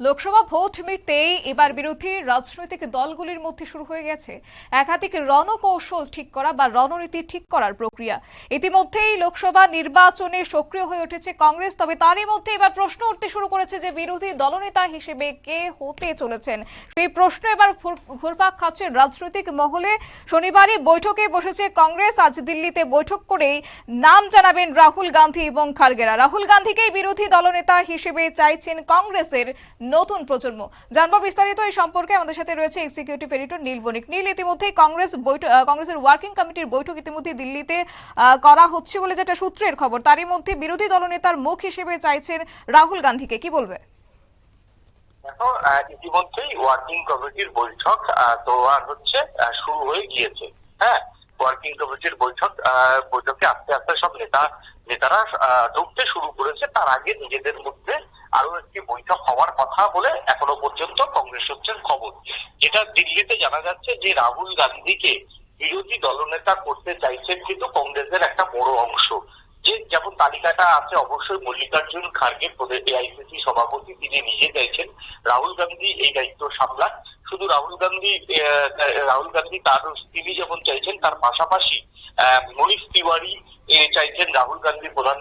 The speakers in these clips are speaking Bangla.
লোকসভা ভোট মিটতেই এবার বিরোধী রাজনৈতিক দলগুলির মধ্যে শুরু হয়ে গেছে একাধিক রণকৌশল ঠিক করা বা রণনীতি ঠিক করার প্রক্রিয়া। ইতিমধ্যেই লোকসভা নির্বাচনে সক্রিয় হয়ে উঠেছে কংগ্রেস, তবে তারই মধ্যে এবার প্রশ্ন উঠতে শুরু করেছে যে বিরোধী দলনেতা হিসেবে কে হতে চলেছেন? সেই প্রশ্ন এবার ঘুরপাক খাচ্ছে রাজনৈতিক মহলে। শনিবারই বৈঠকে বসেছে কংগ্রেস, আজ দিল্লিতে বৈঠক করেই নাম জানাবেন রাহুল গান্ধী এবং খার্গেরা। রাহুল গান্ধীকেই বিরোধী দলনেতা হিসেবে চাইছেন কংগ্রেসের নতুন প্রজন্ম। জানব বিস্তারিত এই সম্পর্কে। আমাদের সাথে রয়েছে এক্সিকিউটিভ এডিটর নীল বণিক। নীল, ইতিমধ্যেই কংগ্রেস কংগ্রেসের ওয়ার্কিং কমিটির বৈঠক ইতিমধ্যে দিল্লিতে করা হচ্ছে বলে যেটা সূত্রের খবর, তারই মধ্যে বিরোধী দলনেতার মুখ হিসেবে চাইছেন রাহুল গান্ধীকে। কি বলবে? দেখো ইতিমধ্যেই ওয়ার্কিং কমিটির বৈঠক তো আর হচ্ছে শুরু হয়ে গিয়েছে। হ্যাঁ ওয়ার্কিং কমিটির বৈঠক বৈঠকে আস্তে আস্তে সব নেতা, নেতারা ঢুকতে শুরু করেছে। তার আগে নিজেদের মধ্যে আরও একটি বৈঠক হওয়ার কথা বলে এখনও পর্যন্ত কংগ্রেস হচ্ছেন খবর। যেটা দিল্লিতে জানা যাচ্ছে যে রাহুল গান্ধীকে বিরোধী দলনেতা করতে চাইছেন কিন্তু কংগ্রেসের একটা বড় অংশ। যে যেমন তালিকাটা আছে, অবশ্যই মল্লিকার্জুন খার্গে এআইসিসি সভাপতি তিনি নিজে চাইছেন। রাহুল গান্ধী এই দায়িত্ব সামলান। শুধু রাহুল গান্ধী রাহুল গান্ধী তার তিনি যেমন চাইছেন, তার পাশাপাশি মনীষ তিওয়ারি চাইছেন রাহুল গান্ধী প্রধান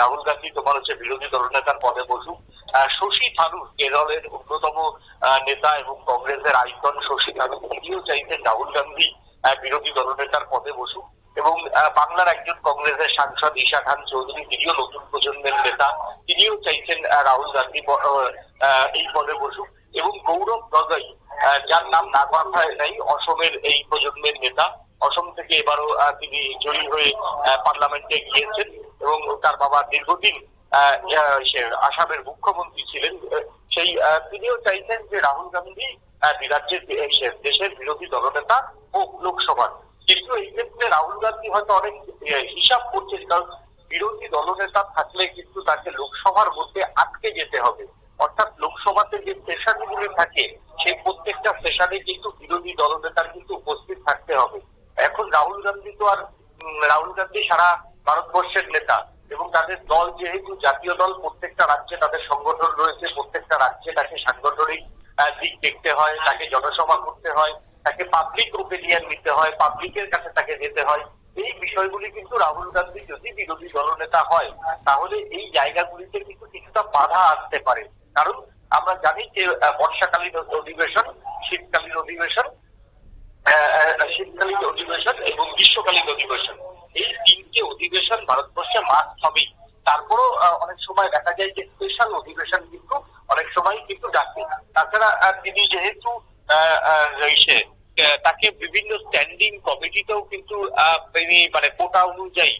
রাহুল গান্ধী তোমার হচ্ছে বিরোধী দলনেতার পদে বসুক। শশী থারুর, কেরলের অন্যতম নেতা এবং কংগ্রেসের আইকন শশী থারুর, তিনিও চাইছেন রাহুল গান্ধী বিরোধী দলনেতার পদে বসুক এবং বাংলার একজন কংগ্রেসের সাংসদ ঈশা খান চৌধুরী, তিনিও নতুন প্রজন্মের নেতা, তিনিও চাইছেন রাহুল গান্ধী এই পদে বসুক। এবং গৌরব গগৈ যার নাম না কথায় নাই, অসমের এই প্রজন্মের নেতা। অসম থেকে এবারও তিনি জয়ী হয়ে পার্লামেন্টে গিয়েছেন এবং তার বাবা দীর্ঘদিন আসামের মুখ্যমন্ত্রী ছিলেন। সেই তিনিও চাইছেন যে রাহুল গান্ধী রাজ্যের দেশের বিরোধী দলনেতা হোক লোকসভার। কিন্তু এই ক্ষেত্রে রাহুল গান্ধী হয়তো অনেক হিসাব করছেন, কারণ বিরোধী দলনেতা থাকলে কিন্তু তাকে লোকসভার মধ্যে আটকে যেতে হবে। অর্থাৎ লোকসভাতে যে সেশনগুলি থাকে, সেই প্রত্যেকটা সেশনে কিন্তু বিরোধী দলনেতার কিন্তু উপস্থিত থাকতে হবে। এখন রাহুল গান্ধী তো আর রাহুল গান্ধী সারা ভারতবর্ষের নেতা এবং তাদের দল যেহেতু জাতীয় দল, প্রত্যেকটা রাজ্যে তাদের সংগঠন রয়েছে, প্রত্যেকটা রাজ্যে তাকে সাংগঠনিক দিক দেখতে হয়, তাকে জনসভা করতে হয়, তাকে পাবলিক ওপিনিয়ন নিতে হয় পাবলিকের কাছে তাকে যেতে হয়। এই বিষয়গুলি কিন্তু রাহুল গান্ধী যদি বিরোধী দলনেতা হয়, তাহলে এই জায়গাগুলিতে কিন্তু কিছুটা বাধা আসতে পারে। কারণ আমরা জানি যে বর্ষাকালীন অধিবেশন শীতকালীন অধিবেশন শীতকালীন অধিবেশন এবং গ্রীষ্মকালীন অধিবেশন। এই তিনটে অধিবেশন ভারতবর্ষে মাস্ট হবেই। তারপরও অনেক সময় দেখা যায় যে স্পেশাল অধিবেশন কিন্তু অনেক সময় কিন্তু ডাকে। তাছাড়া তিনি যেহেতু আহ, তাকে বিভিন্ন স্ট্যান্ডিং কমিটিতেও কিন্তু তিনি মানে কোটা অনুযায়ী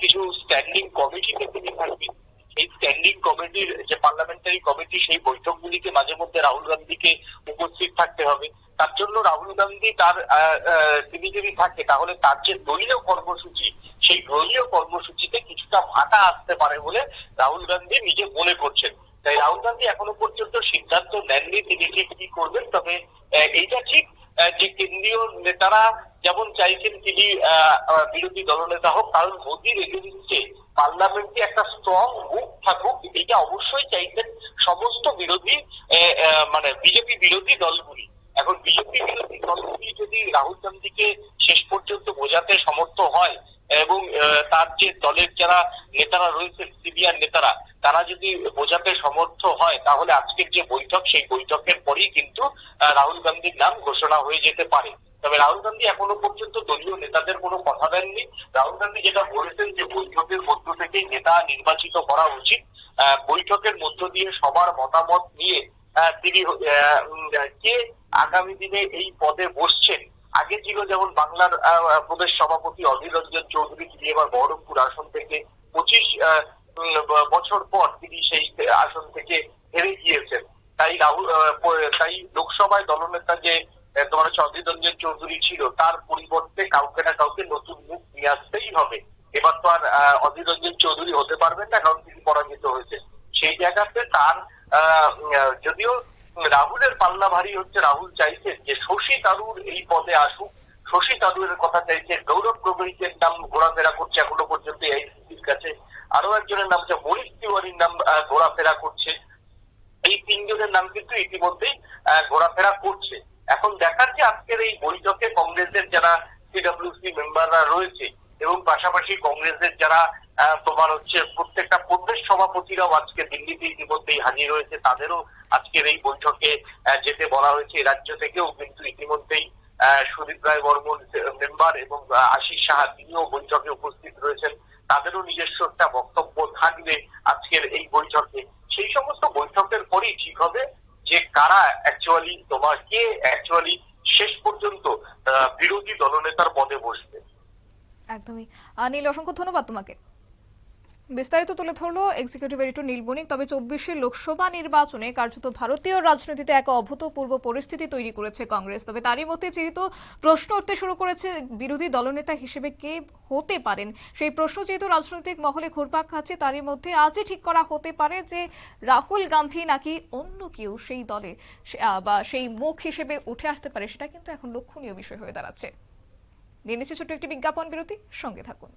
কিছু স্ট্যান্ডিং কমিটিতে তিনি থাকবেন। এই স্ট্যান্ডিং কমিটির যে পার্লামেন্টারি কমিটি সেই বৈঠকগুলিকে মাঝে মধ্যে রাহুল গান্ধীকে উপস্থিত থাকতে হবে। তার জন্য রাহুল গান্ধী তার তিনি যদি থাকে, তাহলে তার যে দলীয় কর্মসূচি, সেই দলীয় কর্মসূচিতে কিছুটা ভাটা আসতে পারে বলে রাহুল গান্ধী নিজে মনে করছেন। তাই রাহুল গান্ধী এখনও পর্যন্ত সিদ্ধান্ত নেননি তিনি ঠিক কি করবেন। তবে এইটা ঠিক যে কেন্দ্রীয় নেতারা যেমন চাইছেন তিনি বিরোধী দলনেতা হোক, কারণ মোদীর এগেনস্টে পার্লামেন্টে একটা স্ট্রং মুখ থাকুক, এটা অবশ্যই চাইছেন সমস্ত বিরোধী মানে বিজেপি বিরোধী দলগুলি। এখন বিজেপি বিরোধী দলগুলি যদি রাহুল গান্ধীকে শেষ পর্যন্ত বোঝাতে সমর্থ হয়, এবং তার যে দলের যারা নেতারা রয়েছেন, সিনিয়র নেতারা, তারা যদি বোঝাতে সমর্থ হয়, তাহলে আজকের যে বৈঠক, সেই বৈঠকের পরেই কিন্তু রাহুল গান্ধীর নাম ঘোষণা হয়ে যেতে পারে। তবে রাহুল গান্ধী এখনও পর্যন্ত দলীয় নেতাদের কোনো কথা দেননি। রাহুল গান্ধী যেটা বলেছেন যে বৈঠকের মধ্য থেকে নেতা নির্বাচিত করা উচিত। বৈঠকের মধ্য দিয়ে সবার মতামত নিয়ে তিনি কে আগামী দিনে এই পদে বসছেন? আগে ছিল যেমন বাংলার প্রদেশ সভাপতি অধীর রঞ্জন চৌধুরী, তিনি এবার বহরমপুর আসন থেকে পঁচিশ বছর পর তিনি সেই আসন থেকে হেরে গিয়েছেন। তাই রাহুল তাই লোকসভায় দলনেতা যে তোমার হচ্ছে রঞ্জন চৌধুরী ছিল, তার পরিবর্তে কাউকে না কাউকে নতুন মুখ নিয়ে আসতেই হবে। এবার তো আর অধীর রঞ্জন চৌধুরী হতে পারবেন না, কারণ তিনি পরাজিত হয়েছে সেই জায়গাতে তার যদিও রাহুলের পাল্লা ভারী হচ্ছে, রাহুল চাইছেন যে শশী তারুর এই পদে আসুক। শশী তারুরের কথা চাইছে গৌরব গগৈকে নাম ঘোরাফেরা করছে, এখনও পর্যন্ত আইসিসির কাছে। আরও একজনের নাম হচ্ছে মনীষ তিওয়ারির নাম ঘোরাফেরা করছে। এই তিনজনের নাম কিন্তু ইতিমধ্যেই ঘোরাফেরা করছে। এখন দেখার যে আজকের এই বৈঠকে কংগ্রেসের যারা সিডব্লিউসি মেম্বাররা রয়েছে এবং পাশাপাশি কংগ্রেসের যারা তোমার হচ্ছে প্রত্যেকটা প্রদেশ সভাপতিরাও আজকে দিল্লিতে ইতিমধ্যেই হাজির হয়েছে, তাদেরও আজকের এই বৈঠকে যেতে বলা হয়েছে। রাজ্য থেকেও কিন্তু ইতিমধ্যেই সুদীপ রায় বর্মন মেম্বার এবং আশিস সাহা তিনিও বৈঠকে উপস্থিত রয়েছেন। তাদেরও নিজস্ব একটা বক্তব্য থাকবে আজকের এই বৈঠকে সেই সমস্ত বৈঠকের পরেই ঠিক হবে যে কারা অ্যাকচুয়ালি তোমার কে অ্যাকচুয়ালি শেষ পর্যন্ত বিরোধী দলনেতার পদে বসবে? একদমই। নীল, অসংখ্য ধন্যবাদ তোমাকে। বিস্তারিত তুলে ধরলো এক্সিকিউটিভ এডিটর নীল বণিক। তবে চব্বিশের লোকসভা নির্বাচনে কার্যত ভারতীয় রাজনীতিতে এক অভূতপূর্ব পরিস্থিতি তৈরি করেছে কংগ্রেস। তবে তারই মধ্যে যেহেতু প্রশ্ন উঠতে শুরু করেছে বিরোধী দলনেতা হিসেবে কে হতে পারেন, সেই প্রশ্ন যেহেতু রাজনৈতিক মহলে ঘুরপাক খাচ্ছে, তারই মধ্যে আজই ঠিক করা হতে পারে যে রাহুল গান্ধী নাকি অন্য কেউ সেই দলে বা সেই মুখ হিসেবে উঠে আসতে পারে, সেটা কিন্তু এখন লক্ষণীয় বিষয় হয়ে দাঁড়াচ্ছে। নিয়ে নিচ্ছে ছোট্ট একটি বিজ্ঞাপন বিরতি, সঙ্গে থাকুন।